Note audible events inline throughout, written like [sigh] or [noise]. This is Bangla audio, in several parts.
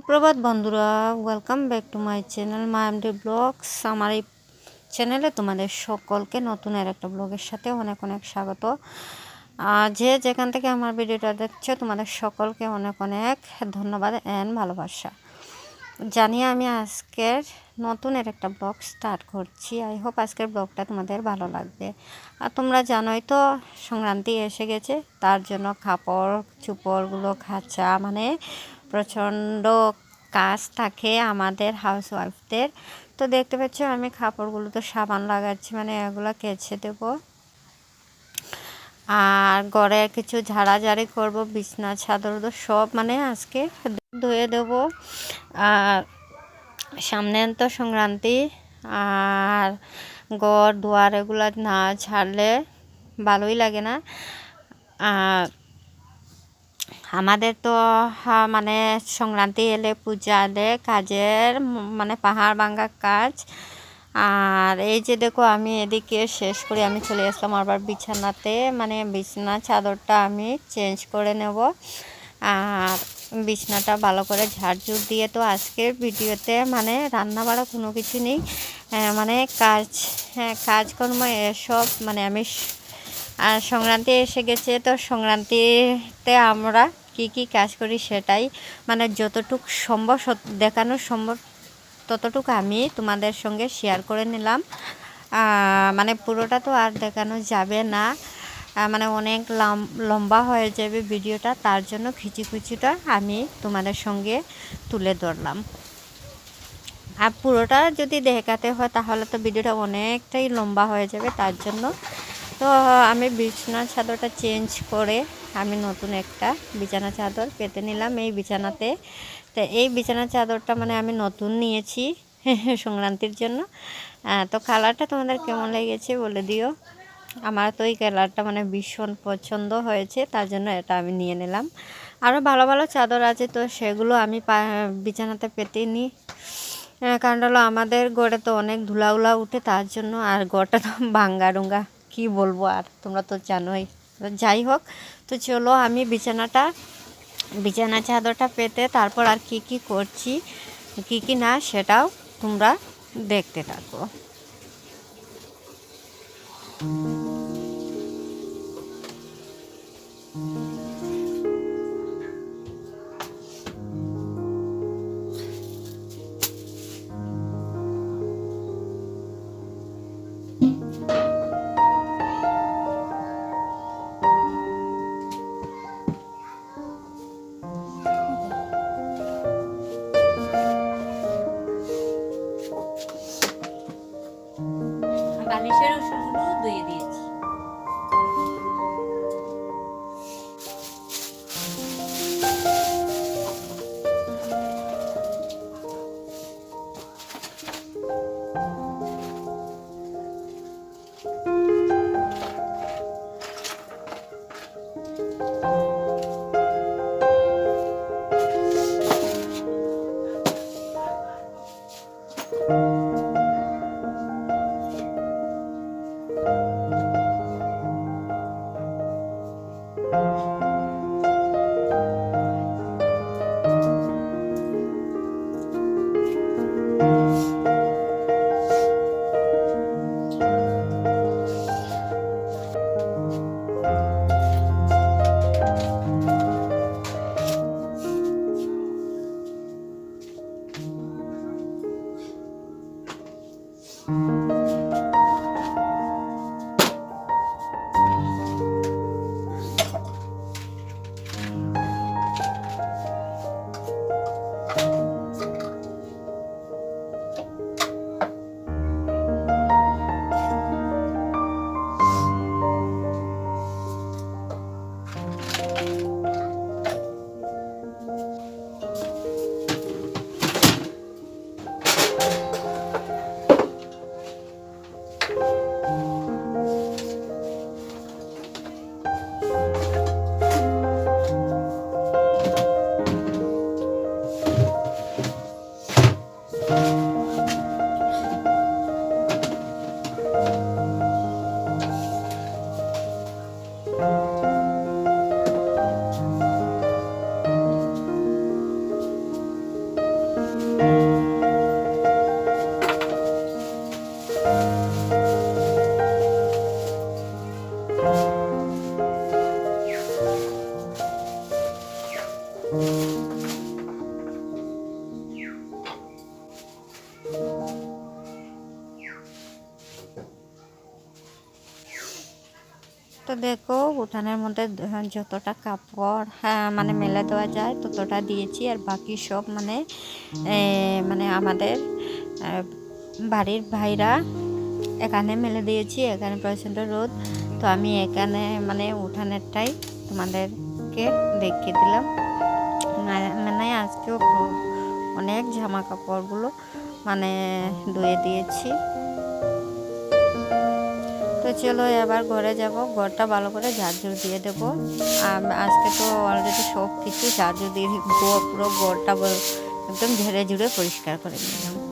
সুপ্রভাত বন্ধুরা welcome back to my channel my MD blogs আমার এই চ্যানেলে তোমাদের সকলকে নতুন আর একটা ব্লগের সাথে অনেক অনেক স্বাগত। আর যে যেখান থেকে আমার ভিডিওটা দেখছ, তোমাদের সকলকে অনেক অনেক ধন্যবাদ অ্যান্ড ভালোবাসা। জানি আমি আজকের নতুন এর একটা ব্লগ স্টার্ট করছি। আই হোপ আজকের ব্লগটা তোমাদের ভালো লাগবে। আর তোমরা জানোই তো, সংক্রান্তি এসে গেছে, তার জন্য কাপড় চুপড়গুলো খাঁচা মানে প্রচণ্ড কাজ থাকে আমাদের হাউস ওয়াইফদের তো দেখতে পাচ্ছ, আমি কাপড়গুলো তো সাবান লাগাচ্ছি মানে এগুলো কেচে দেব। আর ঘরে কিছু ঝাড়াঝাড়ি করব, বিছনা, চাদর সব মানে আজকে ধুয়ে দেব। আর সামনে তো সংক্রান্তি, আর গড় দুয়ার, এগুলো না ছাড়লে ভালোই লাগে না। আর আমাদের তো মানে সংক্রান্তি এলে পূজা এলে কাজের মানে পাহাড় ভাঙ্গা কাজ। আর এই যে দেখো, আমি এদিকে শেষ করে আমি চলে আসলাম আবার বিছানাতে। মানে বিছানা চাদরটা আমি চেঞ্জ করে নেব। আর বিছনাটা ভালো করে ঝাড়ঝুড় দিয়ে তো আজকের ভিডিওতে মানে রান্না বাড়া কোনো কিছু নেই। মানে কাজ হ্যাঁ কাজকর্ম এসব মানে আমি আর সংক্রান্তি এসে গেছে, তো সংক্রান্তিতে আমরা কি কি কাজ করি সেটাই মানে যতটুক সম্ভব দেখানো সম্ভব, ততটুকু আমি তোমাদের সঙ্গে শেয়ার করে নিলাম। মানে পুরোটা তো আর দেখানো যাবে না। মানে অনেক লম্বা হয়ে যাবে ভিডিওটা, তার জন্য খিচি খুচিটা আমি তোমাদের সঙ্গে তুলে ধরলাম। আর পুরোটা যদি দেখাতে হয়, তাহলে তো ভিডিওটা অনেকটাই লম্বা হয়ে যাবে, তার জন্য তো আমি বিছানা চাদরটা চেঞ্জ করে আমি নতুন একটা বিছানা চাদর পেতে নিলাম এই বিছানাতে। তো এই বিছানা চাদরটা মানে আমি নতুন নিয়েছি [laughs] সংক্রান্তির জন্য। তো কালারটা তোমাদের কেমন লেগেছে বলে দিও। আমার তো এই কালারটা মানে ভীষণ পছন্দ হয়েছে, তার জন্য এটা আমি নিয়ে নিলাম। আরও ভালো ভালো চাদর আছে, তো সেগুলো আমি বিছানাতে পেতে নিই কারণ হলো আমাদের গড়ে তো অনেক ধুলাউলা উঠে, তার জন্য আর গড়টা তো ভাঙ্গা ডুঙ্গা কি বলব আর? তোমরা তো জানোই। যাই হোক, তো চলো আমি বিছানাটা, বিছানা চাদরটা পেতে তারপর আর কি কি করছি, কি কি না সেটাও তোমরা দেখতে থাকো। পালিশের ওষুধগুলো দিয়ে দিয়েছি। you দেখো, উঠানের মধ্যে যতটা কাপড় হ্যাঁ মানে মেলে দেওয়া যায়, ততটা দিয়েছি। আর বাকি সব মানে মানে আমাদের বাড়ির ভাইরা এখানে মেলে দিয়েছি, এখানে প্রচণ্ড রোদ। তো আমি এখানে মানে উঠানেরটাই তোমাদেরকে দেখিয়ে দিলাম। মানে- মানে আজকেও অনেক জামা কাপড়গুলো মানে ধুয়ে দিয়েছি। তো চলো এবার ঘরে যাব। ঘরটা ভালো করে ঝাড়ঝুর দিয়ে দেবো। আজকে তো অলরেডি সব কিছু ঝাড়ঝুর দিয়ে পুরো ঘরটা একদম ঝেড়ে ঝুড়ে পরিষ্কার করে নিলাম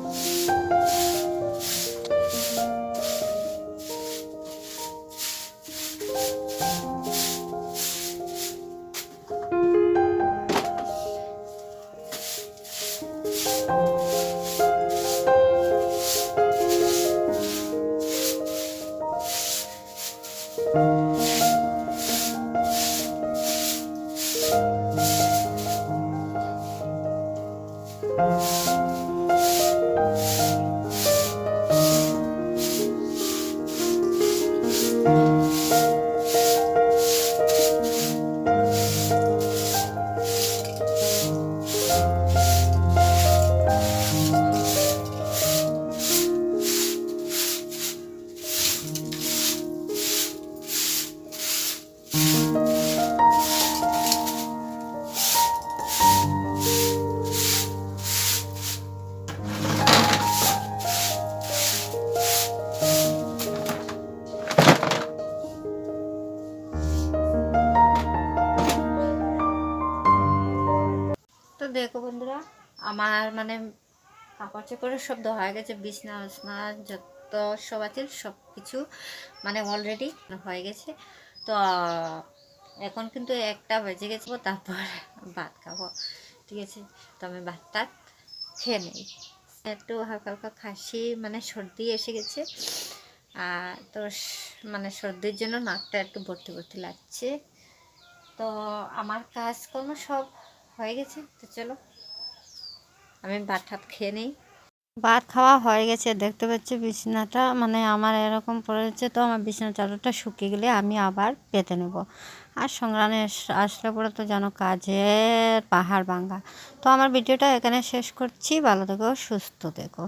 আমার মানে কাপড় চোপড়ের সব হয়ে গেছে, বিছনা উছনা যত সব আছে সব কিছু মানে অলরেডি হয়ে গেছে। তো, এখন কিন্তু একটা বেজে গেছে, তারপর ভাত খাব, ঠিক আছে? তো আমি ভাত ভাতটা খেয়ে নেই। একটু হালকা হালকা খাসি মানে সর্দি এসে গেছে। আর তো মানে সর্দির জন্য নাকটা একটু ভর্তি ভর্তি লাগছে। তো আমার কাজকর্ম সব হয়ে গেছে, তো চলো। আমি ভাত ঠাত খেয়ে নিই। ভাত খাওয়া হয়ে গেছে, দেখতে পাচ্ছি বিছনাটা মানে আমার এরকম পড়েছে তো আমার বিছনা চাদরটা শুকিয়ে গেলে আমি আবার পেতে নেব। আর সংগ্রামে আসলে পরে তো যেন কাজের পাহাড় ভাঙ্গা তো আমার ভিডিওটা এখানে শেষ করছি, ভালো থেকো, সুস্থ থেকো।